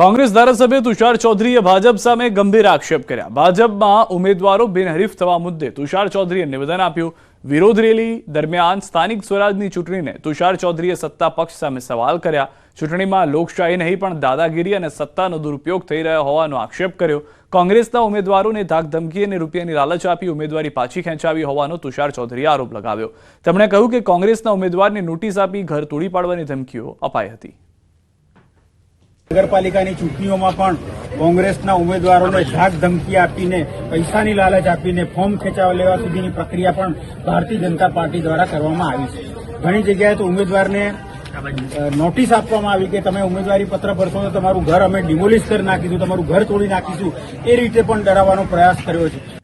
કોંગ્રેસ ધારાસભ્ય તુષાર ચૌધરીએ ભાજપ સામે ગંભીર આક્ષેપ કર્યા. ભાજપમાં ઉમેદવારો બિનહરીફ થવા મુદ્દે તુષાર ચૌધરીએ નિવેદન આપ્યું. વિરોધ રેલી દરમિયાન સ્થાનિક સ્વરાજની ચૂંટણીને તુષાર ચૌધરીએ સત્તા પક્ષ સામે સવાલ કર્યા. ચૂંટણીમાં લોકશાહી નહીં, પણ દાદાગીરી અને સત્તાનો દુરુપયોગ થઈ રહ્યો હોવાનો આક્ષેપ કર્યો. કોંગ્રેસના ઉમેદવારોને ધાકધમકી અને રૂપિયાની લાલચ આપી ઉમેદવારી પાછી ખેંચાવી હોવાનો તુષાર ચૌધરીએ આરોપ લગાવ્યો. તેમણે કહ્યું કે કોંગ્રેસના ઉમેદવારને નોટિસ આપી ઘર તોડી પાડવાની ધમકીઓ અપાઈ હતી. નગરપાલિકાની ચૂંટણીઓમાં પણ કોંગ્રેસના ઉમેદવારોને ધાક ધમકી આપીને, પૈસાની લાલચ આપીને ફોર્મ ખેંચાવા લેવા સુધીની પ્રક્રિયા પણ ભારતીય જનતા પાર્ટી દ્વારા કરવામાં આવી છે. ઘણી જગ્યાએ તો ઉમેદવારને નોટિસ આપવામાં આવી કે તમે ઉમેદવારી પત્ર ભરશો તો તમારું ઘર અમે ડિમોલિશ કરી નાખીશું, તમારું ઘર તોડી નાખીશું, એ રીતે પણ ડરાવવાનો પ્રયાસ કર્યો છે.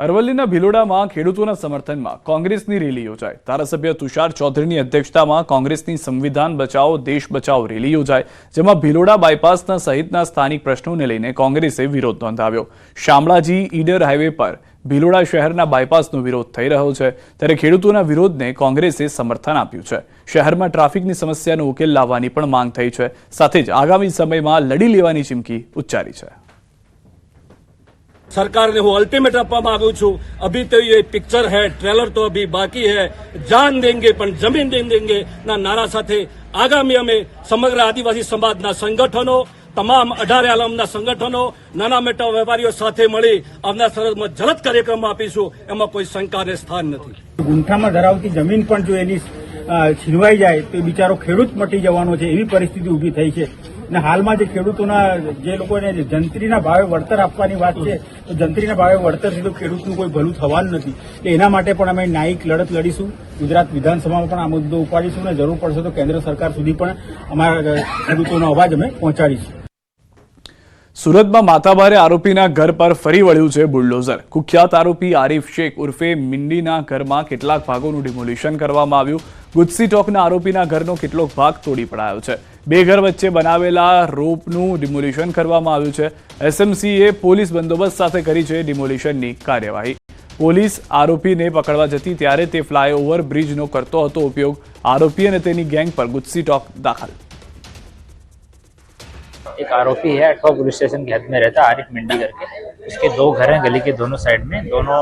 અરવલ્લીના ભિલોડામાં ખેડૂતોના સમર્થનમાં કોંગ્રેસની રેલી યોજાઈ. ધારાસભ્ય તુષાર ચૌધરીની અધ્યક્ષતામાં કોંગ્રેસની સંવિધાન બચાવો, દેશ બચાવો રેલી યોજાઈ, જેમાં ભિલોડા બાયપાસના સહિતના સ્થાનિક પ્રશ્નોને લઈને કોંગ્રેસે વિરોધ નોંધાવ્યો. શામળાજી ઈડર હાઈવે પર ભિલોડા શહેરના બાયપાસનો વિરોધ થઈ રહ્યો છે. ત્યારે ખેડૂતોના વિરોધને કોંગ્રેસે સમર્થન આપ્યું છે. શહેરમાં ટ્રાફિકની સમસ્યાનો ઉકેલ લાવવાની પણ માંગ થઈ છે. સાથે જ આગામી સમયમાં લડી લેવાની ચીમકી ઉચ્ચારી છે. સરકારને હું અલ્ટિમેટ આપવા માંગુ છું. અભી તો એ પિક્ચર હે ટ્રેલર તો અભી બાકી હે. જાન દેંગે પણ જમીન દેંગે. ના નારા સાથે આગામી અમે સમગ્ર આદિવાસી સમાજના સંગઠનો, તમામ અઢાર આલમના સંગઠનો, નાના મોટા વેપારીઓ સાથે મળી આવનાર સરહદમાં જલદ કાર્યક્રમ આપીશું. એમાં કોઈ શંકાને સ્થાન નથી. ગુંઠામાં ધરાવતી જમીન પણ જો એની છીનવાઈ જાય તો બિચારો ખેડૂત મટી જવાનો છે. એવી પરિસ્થિતિ ઊભી થઈ છે. અને હાલમાં જે ખેડૂતોના, જે લોકોને જંત્રીના ભાવે વળતર આપવાની વાત છે, તો જંત્રીના ભાવે વળતર તો ખેડૂતનું કોઈ ભલું થવાનું નથી. એના માટે પણ અમે ન્યાયિક લડત લડીશું. ગુજરાત વિધાનસભામાં પણ આ મુદ્દો ઉપાડીશું અને જરૂર પડશે તો કેન્દ્ર સરકાર સુધી પણ અમારા ખેડૂતોનો અવાજ અમે પહોંચાડીશું. સુરતમાં માતાભારે આરોપીના ઘર પર ફરી વળ્યું છે બુલડોઝર. કુખ્યાત આરોપી આરીફ શેખ ઉર્ફે મિંડીના ઘરમાં કેટલાક ભાગોનું ડિમોલિશન કરવામાં આવ્યું. ગુજસી ટોકના આરોપીના ઘરનો કેટલોક ભાગ તોડી પડાયો છે બે ઘર વચ્ચે બનાવેલા રોપનું ડિમોલિશન કરવામાં આવ્યું છે એસએમસીએ પોલીસ બંદોબસ્ત સાથે કરી છે ડિમોલિશનની કાર્યવાહી પોલીસ આરોપીને પકડવા જતી ત્યારે તે ફ્લાયઓવર બ્રિજનો કરતો હતો ઉપયોગ આરોપી અને તેની ગેંગ પર ગુજસી ટોક દાખલ एक आरोपी है अठवा पुलिस स्टेशन के हद में रहता है आरिफ मिंडी करके उसके दो घर हैं गली के दोनों साइड में दोनों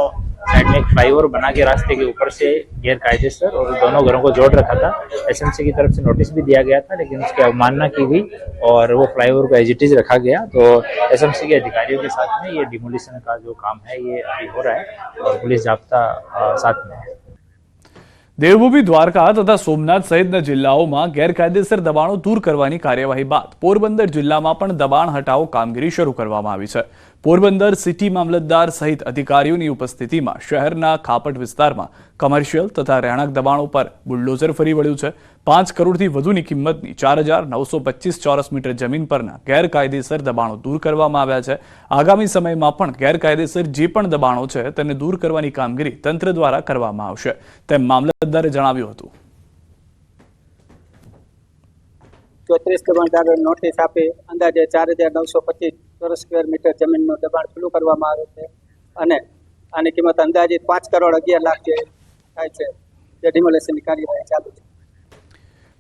साइड में एक फ्लाईओवर बना के रास्ते के ऊपर से गैर कायदेसर और दोनों घरों को जोड़ रखा था एसएमसी की तरफ से नोटिस भी दिया गया था लेकिन उसकी अवमानना की गई और वो फ्लाईओवर को एज इट इज रखा गया तो एसएमसी के अधिकारियों के साथ में ये डिमोलिशन का जो काम है ये अभी हो रहा है और पुलिस जाब्ता अ, साथ में है દેવભૂમિ દ્વારકા તથા સોમનાથ સહિતના જિલ્લાઓમાં ગેરકાયદેસર દબાણો દૂર કરવાની કાર્યવાહી બાદ પોરબંદર જિલ્લામાં પણ દબાણ હટાવો કામગીરી શરૂ કરવામાં આવી છે પોરબંદર સિટી મામલતદાર સહિત અધિકારીઓની ઉપસ્થિતિમાં શહેરના ખાપટ વિસ્તારમાં કમર્શિયલ તથા રહેણાંક દબાણો પર બુલડોઝર ફરી વળ્યું છે. પાંચ કરોડથી વધુની કિંમતની ચાર હજાર નવસો પચીસ ચોરસ મીટર જમીન પરના ગેરકાયદેસર દબાણો દૂર કરવામાં આવ્યા છે. આગામી સમયમાં પણ ગેરકાયદેસર જે પણ દબાણો છે તેને દૂર કરવાની કામગીરી તંત્ર દ્વારા કરવામાં આવશે. તેમ મામલતદારે જણાવ્યું હતું. ચોત્રીસ દબાણદારોને નોટિસ આપી અંદાજે ચાર હજાર નવસો પચીસ ચોરસ સ્ક્વેર મીટર જમીનનું દબાણ ખુલ્લું કરવામાં આવે છે. અને આની કિંમત અંદાજિત પાંચ કરોડ અગિયાર લાખ જે થાય છે. જે ડિમોલેશનની કાર્યવાહી ચાલુ છે.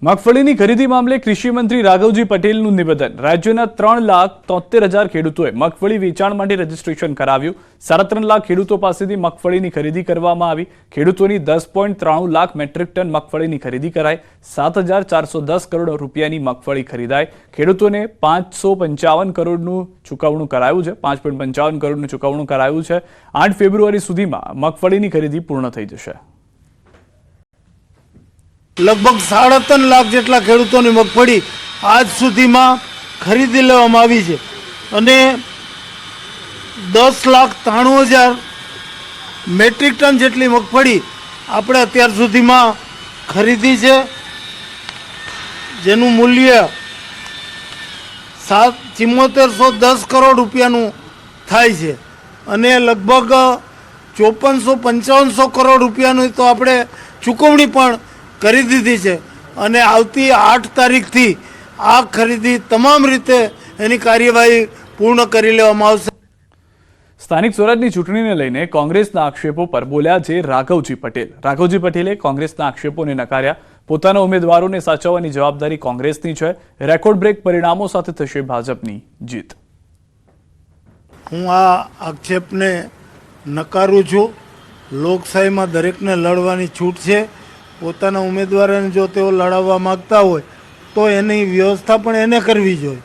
મગફળીની ખરીદી મામલે કૃષિ મંત્રી રાઘવજી પટેલનું નિવેદન. રાજ્યના ત્રણ લાખ તોતેર હજાર ખેડૂતોએ મગફળી વેચાણ માટે રજીસ્ટ્રેશન કરાવ્યું. સાડા ત્રણ લાખ ખેડૂતો પાસેથી મગફળીની ખરીદી કરવામાં આવી. ખેડૂતોની દસ પોઈન્ટ ત્રાણું લાખ મેટ્રિક ટન મગફળીની ખરીદી કરાઈ. સાત હજાર ચારસો દસ કરોડ રૂપિયાની મગફળી ખરીદાઈ. ખેડૂતોને પાંચસો પંચાવન કરોડનું ચૂકવણું કરાયું છે. પાંચ પોઈન્ટ પંચાવન કરોડનું ચૂકવણું કરાયું છે. આઠ ફેબ્રુઆરી સુધીમાં મગફળીની ખરીદી પૂર્ણ થઈ જશે. લગભગ સાડા ત્રણ લાખ જેટલા ખેડૂતોની મગફળી આજ સુધીમાં ખરીદી લેવામાં આવી છે. અને દસ લાખ ત્રાણું હજાર મેટ્રિક ટન જેટલી મગફળી આપણે અત્યાર સુધીમાં ખરીદી છે. જેનું મૂલ્ય સાત, ચિમ્મોતેરસો દસ કરોડ રૂપિયાનું થાય છે. અને લગભગ ચોપનસો પંચાવનસો કરોડ રૂપિયાની તો આપણે ચૂકવણી પણ કરી દીધી છે. અને આવતી આઠ તારીખથી આ ખરીદી તમામ રીતે એની કાર્યવાહી પૂર્ણ કરી લેવામાં આવશે. સ્થાનિક સ્વરાજની ચૂંટણીને લઈને કોંગ્રેસના આક્ષેપો પર બોલ્યા છે રાઘવજી પટેલ. રાઘવજી પટેલે કોંગ્રેસના આક્ષેપોને નકાર્યા. પોતાના ઉમેદવારોને સાચવવાની જવાબદારી કોંગ્રેસની છે. રેકોર્ડ બ્રેક પરિણામો સાથે થશે ભાજપની જીત. હું આ આક્ષેપને નકારું છું. લોકશાહીમાં દરેકને લડવાની છૂટ છે. પોતાના ઉમેદવારોને જો તેઓ લડાવવા માગતા હોય, તો એની વ્યવસ્થા પણ એને કરવી જોઈએ.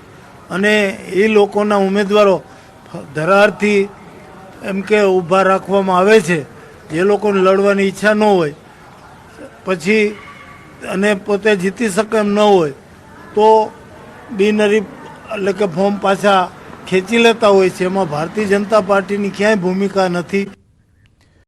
અને એ લોકોના ઉમેદવારો ધરારથી એમ કે ઊભા રાખવામાં આવે છે. જે લોકોને લડવાની ઈચ્છા ન હોય, પછી અને પોતે જીતી શકે એમ ન હોય, તો બિનરી એટલે કે ફોર્મ પાછા ખેંચી લેતા હોય છે. એમાં ભારતીય જનતા પાર્ટીની ક્યાંય ભૂમિકા નથી.